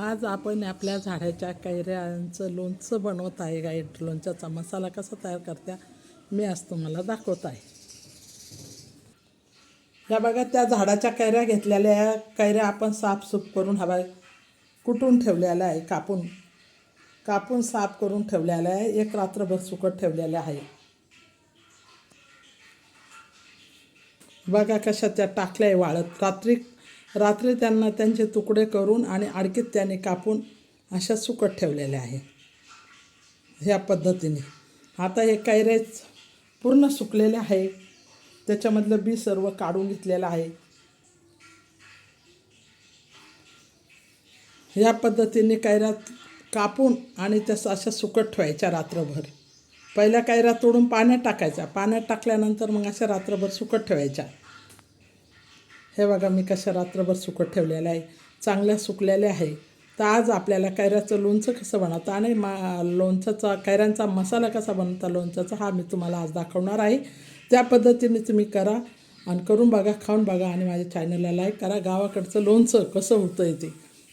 आज आपण आपल्या झाडाच्या कैऱ्यांचं लोणचं बनवत आहे गाईड लोणच्याचा मसाला कसा तयार करत्या मी आज तुम्हाला दाखवत आहे. या बघा त्या झाडाच्या कैऱ्या घेतलेल्या कैऱ्या आपण साफसूफ करून हवा कुटून ठेवलेल्या आहे कापून. कापून साफ करून ठेवलेल्या आहे. एक रात्रभर सुकट ठेवलेल्या आहे. बघा कशा त्या टाकल्या आहे वाळत. रात्री रात्री त्यांना त्यांचे तुकडे करून आणि आडकीत त्याने कापून अशा सुकट ठेवलेल्या आहे ह्या पद्धतीने. आता हे कैरेच पूर्ण सुकलेले आहे. त्याच्यामधलं बी सर्व काढून घेतलेलं आहे. या पद्धतीने कैऱ्यात कापून आणि त्यास अशा सुकट ठेवायच्या रात्रभर. पहिल्या कैऱ्या तोडून पाण्यात टाकायच्या. पाण्यात टाकल्यानंतर मग अशा रात्रभर सुकट ठेवायच्या. हे बघा मी कशा रात्रभर सुकत ठेवलेल्या आहे. चांगल्या सुकलेल्या आहे. तर आज आपल्याला कैऱ्याचं लोणचं कसं बनवतं? आणि मा लोणच्याचा कैऱ्यांचा मसाला कसा बनवता? लोणच्याचा हा मी तुम्हाला आज दाखवणार आहे. त्या पद्धतीने तुम्ही करा आणि करून बघा खाऊन बघा आणि माझ्या चॅनलला लाईक करा. गावाकडचं लोणचं कसं होतं आहे ते.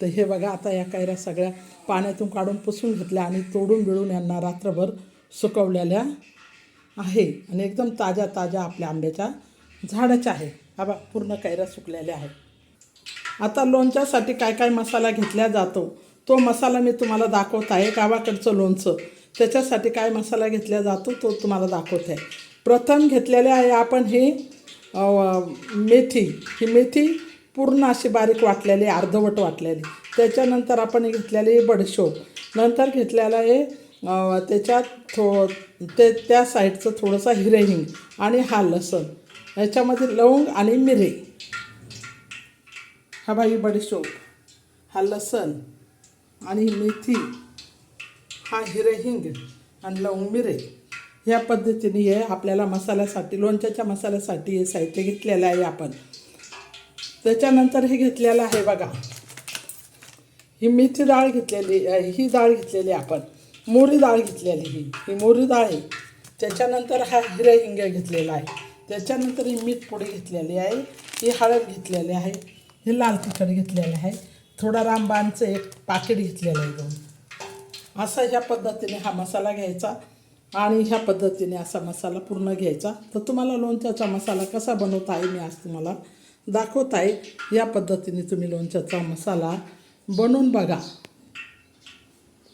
तर हे बघा आता या कैऱ्या सगळ्या पाण्यातून काढून पुसून घेतल्या आणि तोडून बिळून यांना रात्रभर सुकवलेल्या आहे. आणि एकदम ताज्या ताज्या आपल्या आंब्याच्या झाडाच्या आहे. हा बा पूर्ण कैऱ्या सुकलेल्या आहेत. आता लोणच्यासाठी काय काय मसाला घेतला जातो तो मसाला मी तुम्हाला दाखवत आहे. गावाकडचं लोणचं त्याच्यासाठी काय मसाला घेतला जातो तो तुम्हाला दाखवत आहे. प्रथम घेतलेले आहे आपण ही मेथी. ही मेथी पूर्ण अशी बारीक वाटलेली अर्धवट वाटलेली. त्याच्यानंतर आपण हे घेतलेली बडशोप नंतर घेतलेलं आहे त्याच्यात थो ते त्या साईडचं थोडंसं हिरेहिंग आणि हा लसण. याच्यामध्ये लवंग आणि मिरे. हा बाई बडीशोप हा लसण आणि मेथी. हा हिरेहिंग आणि लवंग मिरे. ह्या पद्धतीने हे आपल्याला मसाल्यासाठी लोणच्याच्या मसाल्यासाठी हे साहित्य घेतलेलं आहे आपण. त्याच्यानंतर हे घेतलेलं आहे बघा. ही मेथी डाळ घेतलेली ही डाळ घेतलेली आपण. मोरी डाळ घेतलेली ही. ही मोरी डाळ आहे. त्याच्यानंतर हा हिरे हिंग घेतलेला आहे. त्याच्यानंतर ही मीठ पुडी घेतलेली आहे ही हळद घेतलेली आहे हे लाल तिखट घेतलेलं आहे थोडा रामबाणचं एक पाकिट घेतलेलं आहे दोन. असा ह्या पद्धतीने हा मसाला घ्यायचा आणि ह्या पद्धतीने असा मसाला पूर्ण घ्यायचा. तर तुम्हाला लोणच्याचा मसाला कसा बनवता आहे मी आज तुम्हाला दाखवत आहे. या पद्धतीने तुम्ही लोणच्याचा मसाला बनवून बघा.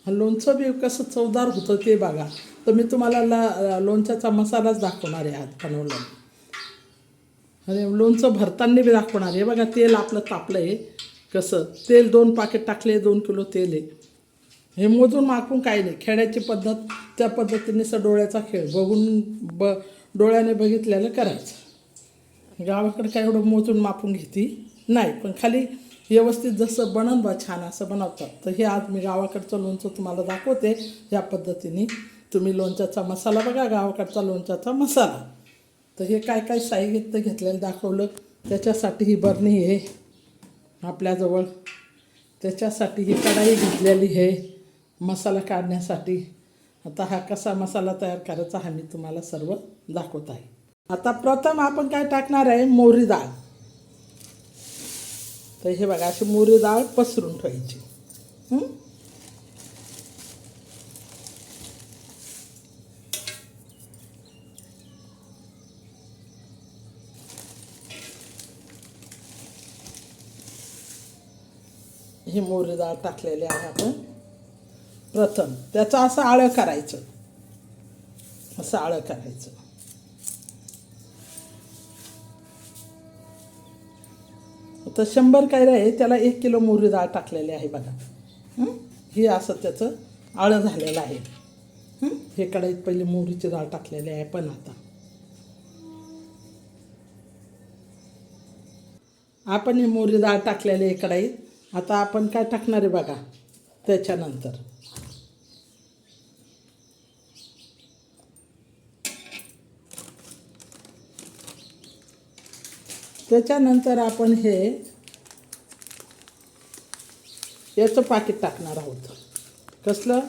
लोणचं बी कसं चवदार होतं ते बघा. तर मी तुम्हाला ला लोणच्याचा मसालाच दाखवणार आहे आज बनवलं आणि लोणचं भरताना बी दाखवणार. आहे बघा तेल आपलं तापलं आहे कसं? तेल दोन पाकिट टाकले दोन किलो तेल आहे. हे मोजून मागून काही नाही. खेळायची पद्धत त्या पद्धतीने असं डोळ्याचा खेळ. बघून ब डोळ्याने बघितल्याला करायचं. गावाकडे काय एवढं मोजून मापून घेते? नाही पण खाली व्यवस्थित जसं बनन बा छान असं बनवतात. तर हे आज मी गावाकडचं लोणचं तुम्हाला दाखवते. या पद्धतीने तुम्ही लोणच्याचा मसाला बघा गावाकडचा लोणच्याचा मसाला. तर हे काय काय साहित्य घेतलेलं दाखवलं? त्याच्यासाठी ही बरणी आहे आपल्याजवळ. त्याच्यासाठी ही कढाई घेतलेली आहे मसाला काढण्यासाठी. आता हा कसा मसाला तयार करायचा हा मी तुम्हाला सर्व दाखवत आहे. आता प्रथम आपण काय टाकणार आहे? मोहरी डाळ तर हे बघा अशी मोहरी डाळ पसरून ठेवायची. ही मोहरी डाळ टाकलेली आहे आपण. प्रथम त्याचं असं आळं करायचं. असं आळं करायचं. तर शंभर कैऱ्या आहे त्याला एक किलो मोहरी डाळ टाकलेली आहे बघा. हे? असं त्याचं आळं झालेलं आहे. हे? कढईत पहिले मोहरीची डाळ टाकलेली आहे पण आता. आपण ही मोहरी डाळ टाकलेली आहे कढईत. आता आपण काय टाकणार आहे बघा त्याच्यानंतर. त्याच्यानंतर आपण हे याचं पाकिट टाकणार आहोत. कसलं?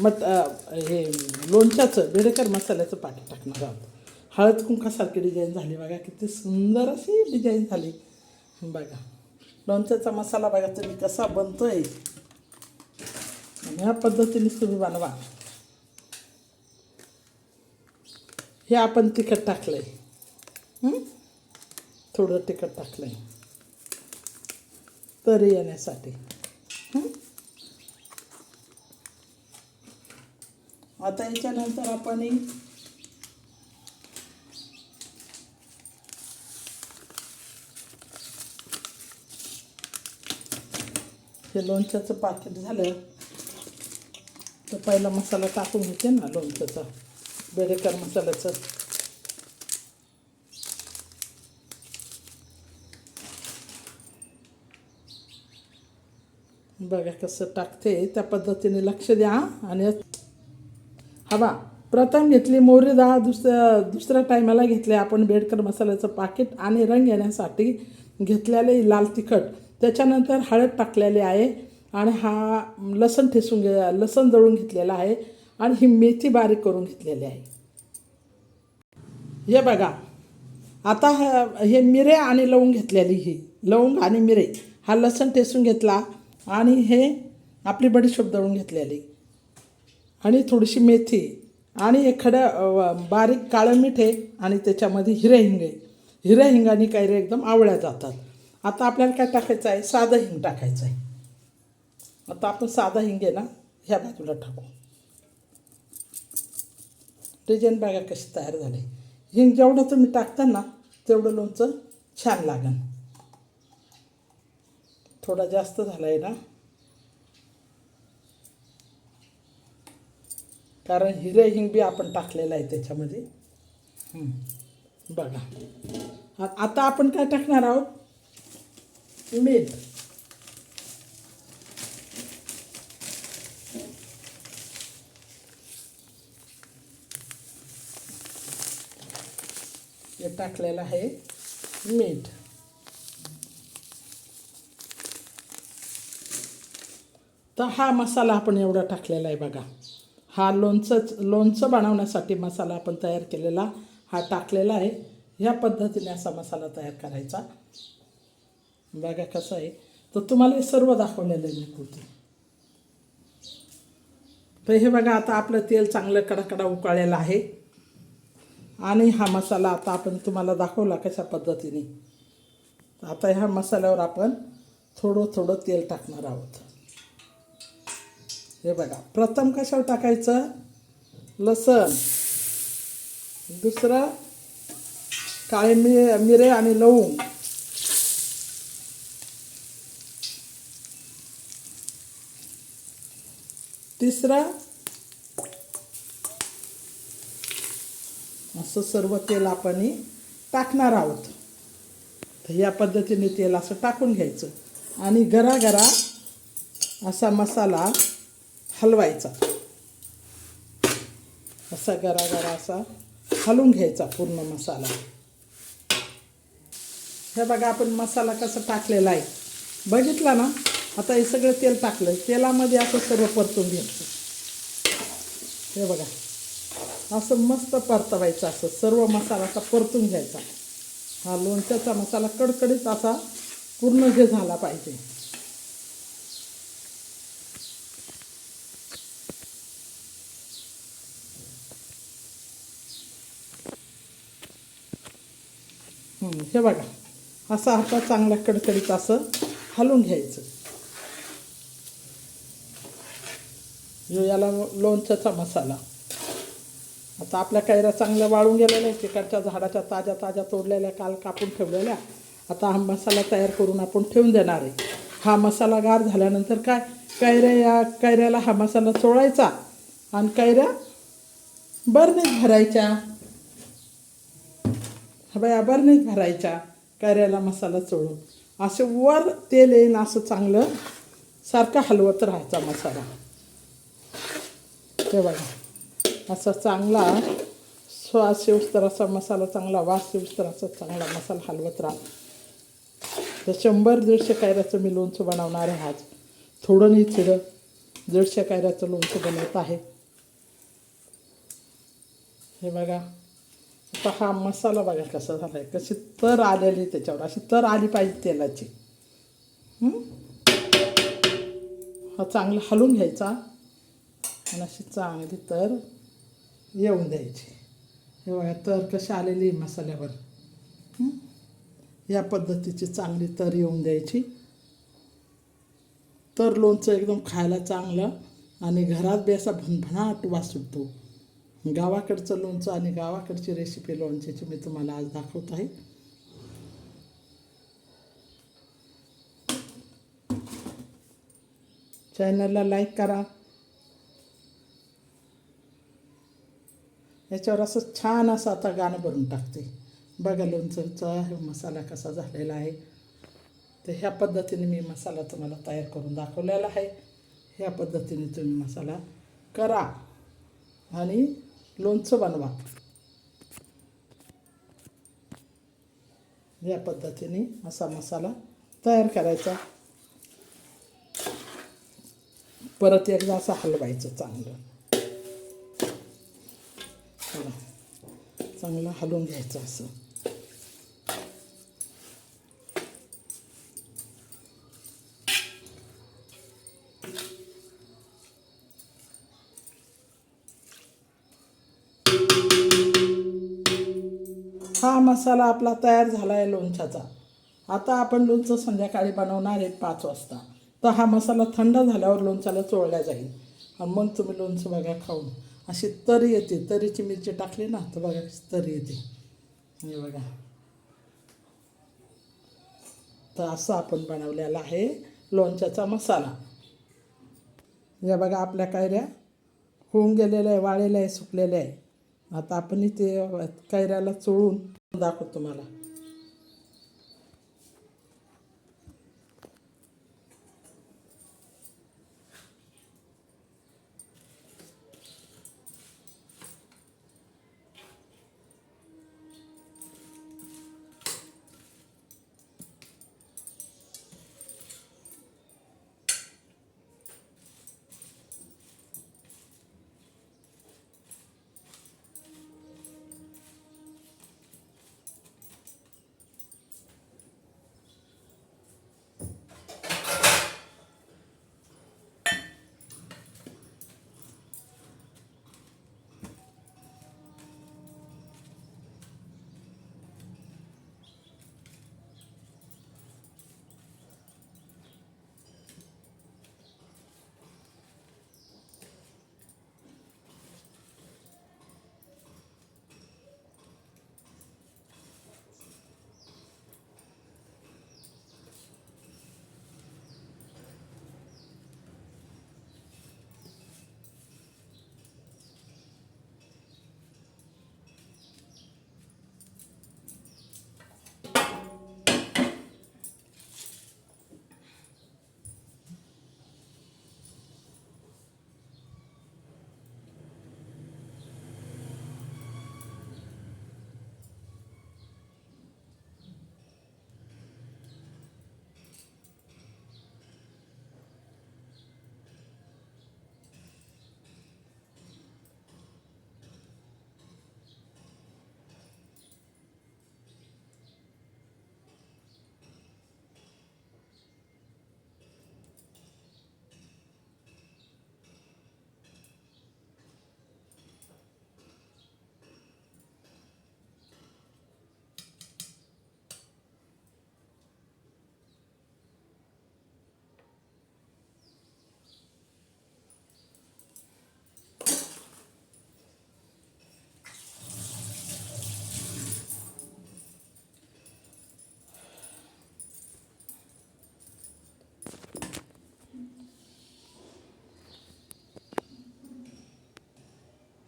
मट हे लोणच्याचं बेडेकर मसाल्याचं पाकिट टाकणार आहोत. हळद कुंकासारखी डिझाईन झाली बघा किती सुंदर अशी डिझाईन झाली. बघा. लोणच्याचा मसाला बघा तुम्ही कसा बनतो आहे ह्या पद्धतीनेच तुम्ही बनवा. हे आपण तिखट टाकलंय. थोडं तिखट टाकलंय. तरी येण्यासाठी. आता याच्यानंतर आपण हे लोणच्याचं पाकिट झालं. तर पहिला मसाला टाकून घेते ना लोणच्याचा बेडेकर मसाल्याचं. बघा कसं टाकते त्या पद्धतीने लक्ष द्या आणि हवा. प्रथम घेतली मोहरी दहा दुसऱ्या दुसऱ्या टायमाला घेतले आपण बेडकर मसाल्याचं पाकिट आणि रंग येण्यासाठी घेतलेले लाल तिखट. त्याच्यानंतर हळद टाकलेली आहे आणि हा लसण ठेसून घे लसण दळून घेतलेला आहे आणि ही मेथी बारीक करून घेतलेली आहे. हे बघा आता हे मिरे आणि लवंग घेतलेली ही लवंग आणि मिरे हा लसण ठेसून घेतला आणि हे आपली बडीशोप दळून घेतलेली. आणि थोडीशी मेथी आणि एखादं बारीक काळं मीठ आहे आणि त्याच्यामध्ये हिरे हिंग आहे. हिरे हिंगाने काही एकदम आवळ्या जातात. आता आपल्याला काय टाकायचं आहे? साधं हिंग टाकायचं आहे. आता आपण साधा हिंग आहे ना ह्या बाजूला टाकू. डिझाईन बघा कशी तयार झाली. हिंग जेवढं तुम्ही टाकता ना तेवढं लोणचं छान लागन. थोडा जास्त झाला आहे ना. कारण हिरे हिंग बी आपण टाकलेलं आहे त्याच्यामध्ये. बघा. आता आपण काय टाकणार आहोत? मीठ हे टाकलेलं आहे मीठ तर हा मसाला आपण एवढा टाकलेला आहे बघा हा लोणचंच लोणचं बनवण्यासाठी मसाला आपण तयार केलेला हा टाकलेला आहे ह्या पद्धतीने असा मसाला तयार करायचा बघा कसं आहे. तर तुम्हाला हे सर्व दाखवलेलं आहे मी कुर्ती तर हे बघा आता आपलं तेल चांगलं कडाकडा उकाळलेलं आहे. आणि हा मसाला आता आपण तुम्हाला दाखवला कशा पद्धतीने. आता ह्या मसाल्यावर आपण थोडं थोडं तेल टाकणार आहोत. हे बघा प्रथम कशावर टाकायचं? लसण. दुसरं काळे मि मिरे आणि लवंग. तिसरा. असं सर्व तेल आपण टाकणार आहोत. तर या पद्धतीने तेल असं टाकून घ्यायचं. आणि गरागरा असा मसाला हलवायचा. असा गरागरा असा हलवून घ्यायचा पूर्ण मसाला. हे बघा आपण मसाला कसा टाकलेला आहे. बघितला ना? आता हे सगळं तेल टाकलं. तेलामध्ये असं सर्व परतून घ्यायचं. हे बघा. असं मस्त परतवायचं असं. सर्व मसाला असा परतून घ्यायचा. हा लोणच्याचा मसाला कडकडीत असा पूर्ण हे झाला पाहिजे. हे बघा. असा आता चांगला कडकडीत असं हलवून घ्यायचं. जो याला लोणच्याचा मसाला. आता आपल्या कैऱ्या चांगल्या वाळून गेलेल्या आहेत तिकडच्या झाडाच्या ताज्या ताज्या तोडलेल्या काल कापून ठेवलेल्या. आता हा मसाला तयार करून आपण ठेवून देणार आहे. हा मसाला गार झाल्यानंतर काय? कैऱ्या या कैऱ्याला हा मसाला चोळायचा आणि कैऱ्या बरणीत भरायच्या. हा बाया बरणीत भरायच्या कैऱ्याला मसाला चोळून. असं वर तेल येईल असं चांगलं सारखं हलवत राहायचा मसाला. हे बघा. असा चांगला श्वास येऊस्तर असा मसाला चांगला वास येऊस्तर असा चांगला मसाला हलवत राहा. तर शंभर दीडशे कायऱ्याचं मी लोणचं बनवणार आहे आज. थोडं नाही चिडं दीडशे कायऱ्याचं लोणचं बनवत आहे. हे बघा. आता हा मसाला बघा कसा झाला आहे कशी तर आलेली त्याच्यावर अशी तर आली पाहिजे तेलाची. हा चांगला हलवून घ्यायचा. आणि अशी चांगली तर येऊन द्यायची. हे बघा तर कशी आलेली आहे मसाल्यावर. या पद्धतीची चांगली तर येऊन द्यायची. तर लोणचं एकदम खायला चांगलं आणि घरात बी असा भनभनाट वास सुटतो. गावाकडचं लोणचं आणि गावाकडची रेसिपी लोणच्याची मी तुम्हाला आज दाखवत आहे. चॅनलला लाईक करा. याच्यावर असं छान असं आता गाणं भरून टाकते. बघा लोणचंचा मसाला कसा झालेला आहे. तर ह्या पद्धतीने मी मसाला तुम्हाला तयार करून दाखवलेला आहे. ह्या पद्धतीने तुम्ही मसाला करा आणि लोणचं बनवा. या पद्धतीने असा मसाला तयार करायचा. परत एकदा असं हलवायचं चांगलं. चांगलं हलवून घ्यायचं असं. हा मसाला आपला तयार झाला आहे लोणच्याचा. आता आपण लोणचं संध्याकाळी बनवणार आहे पाच वाजता. तर हा मसाला थंड झाल्यावर लोणच्याला चोळला जाईल. आणि मग तुम्ही लोणचं बघा खाऊन. अशी तर येते तरीची मिरची टाकली ना तर बघा तर येते. हे बघा. तर असं आपण बनवलेला आहे लोणच्याचा मसाला. या बघा आपल्या कैऱ्या होऊन गेलेल्या आहे वाळलेल्या आहे सुकलेल्या आहे. आता आपण इथे कैऱ्याला चोळून दाखवतो तुम्हाला.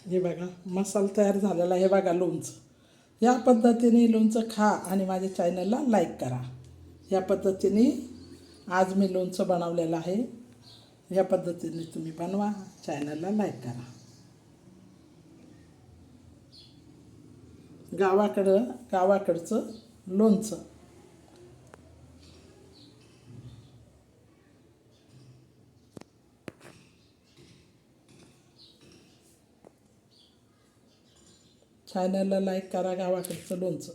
हे बघा मसाला तयार झालेला हे बघा लोणचं. या पद्धतीने लोणचं खा आणि माझ्या चॅनलला लाईक करा. या पद्धतीने आज मी लोणचं बनवलेलं आहे. या पद्धतीने तुम्ही बनवा चॅनलला लाईक करा. गावाकडं गावाकडचं लोणचं. चॅनलला लाईक करा गावाकडचं लोणचं.